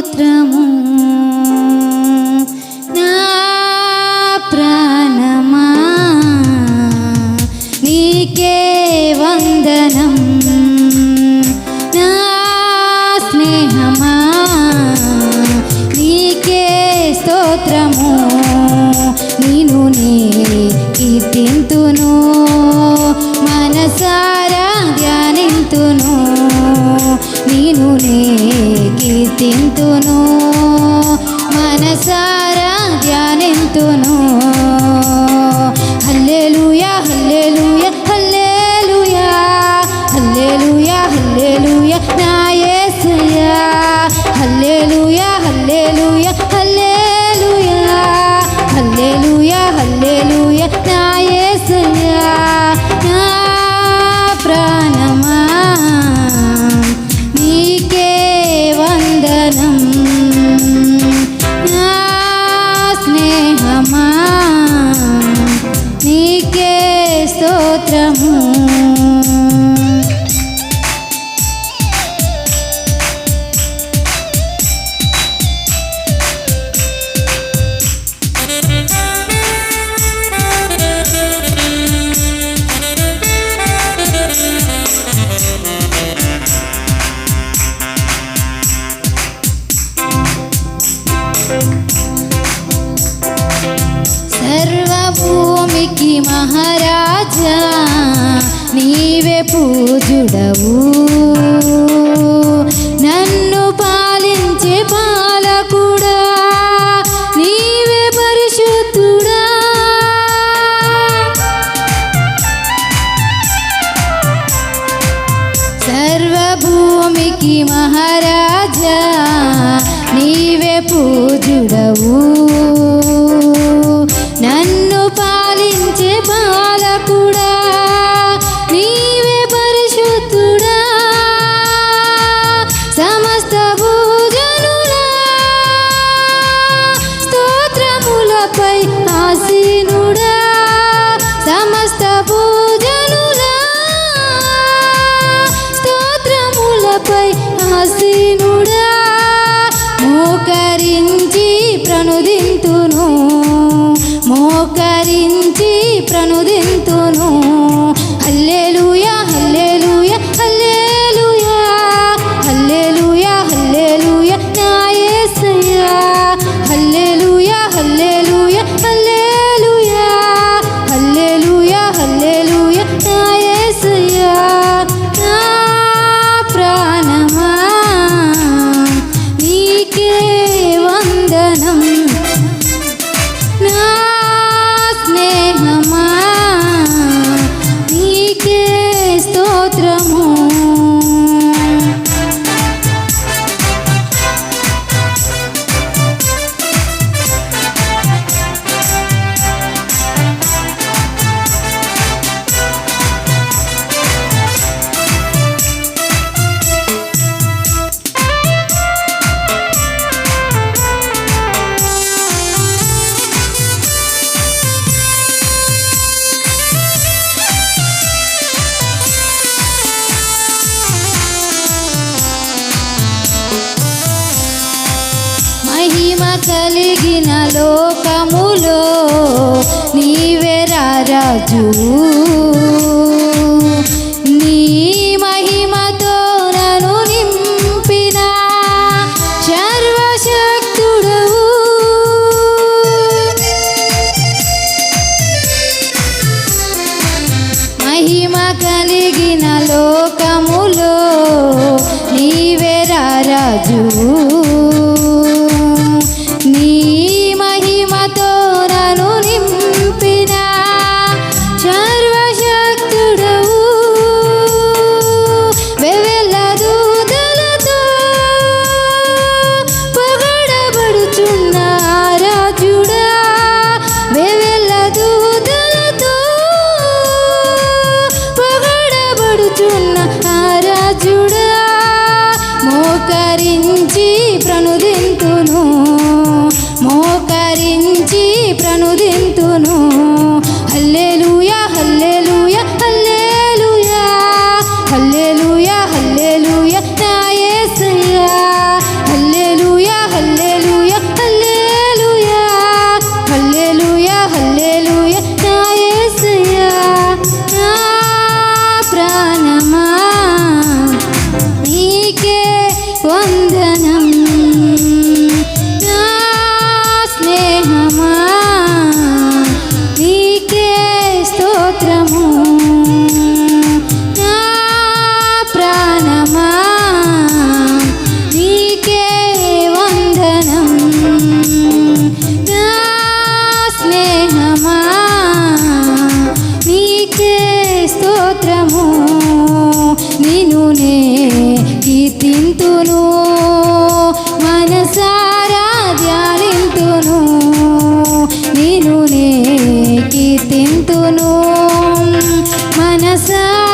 స్తోత్రము కీర్తింతును మనసారా ధ్యానింతును. హల్లెలూయా హల్లెలూయా హల్లెలూయా హల్లెలూయా హల్లెలూయా నా యేసయ్యా. హల్లెలూయా మహారాజా నీవే పూజుడవు నన్ను పాలించే పాలకుడా నీవే పరిశుద్ధుడా. సర్వభూమికి మహారాజా నీవే పూజుడవు మోకరించి పైన లోకములో నీవెరా రాజు నీ మహిమతో నను నింపిన సర్వశక్తుడవు మహిమ కలిగిన లోకములో నీవెరా రాజు పొగడబడుచున్న ఆ desire